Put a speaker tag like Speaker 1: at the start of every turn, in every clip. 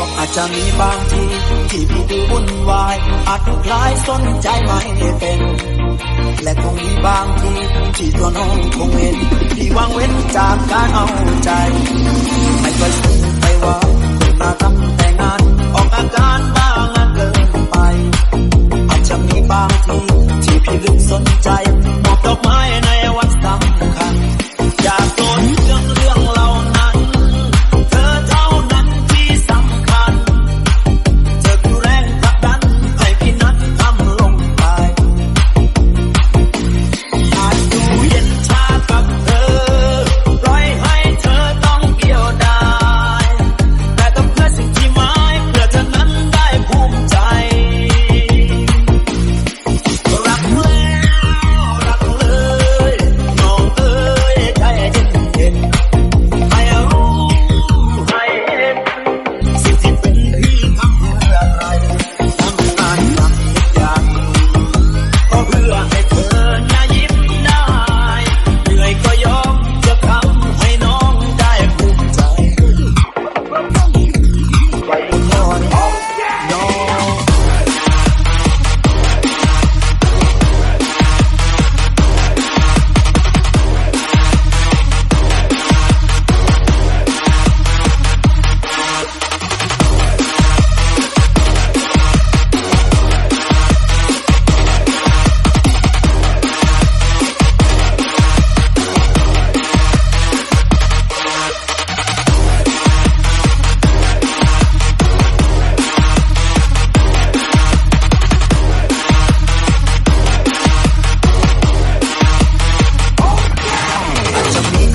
Speaker 1: ก็อาจจะมีบางที ที่พี่ดูวุ่นวาย อาจถูคล้ายสนใจไม่เป็น และคงมีบางที ที่ตัวน้องคงเห็นที่วางเว้นจากการเอาใจไม่เคย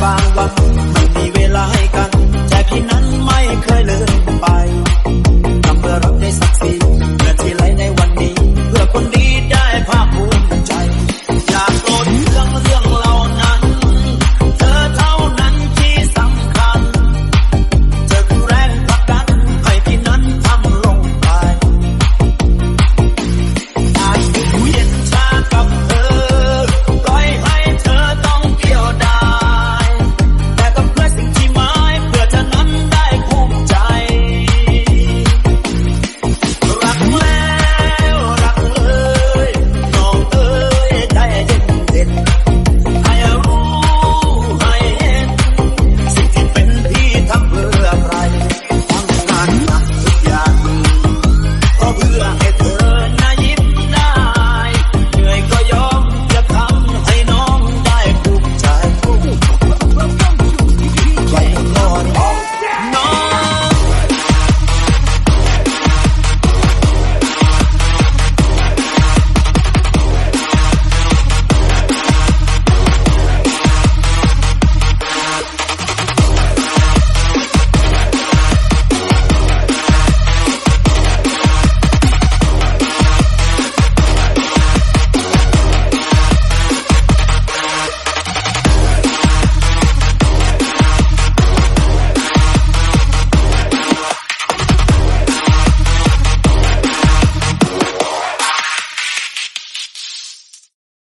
Speaker 1: บางวันไม่มีเวลาให้กัน แต่พี่นั้นไม่เคยเลย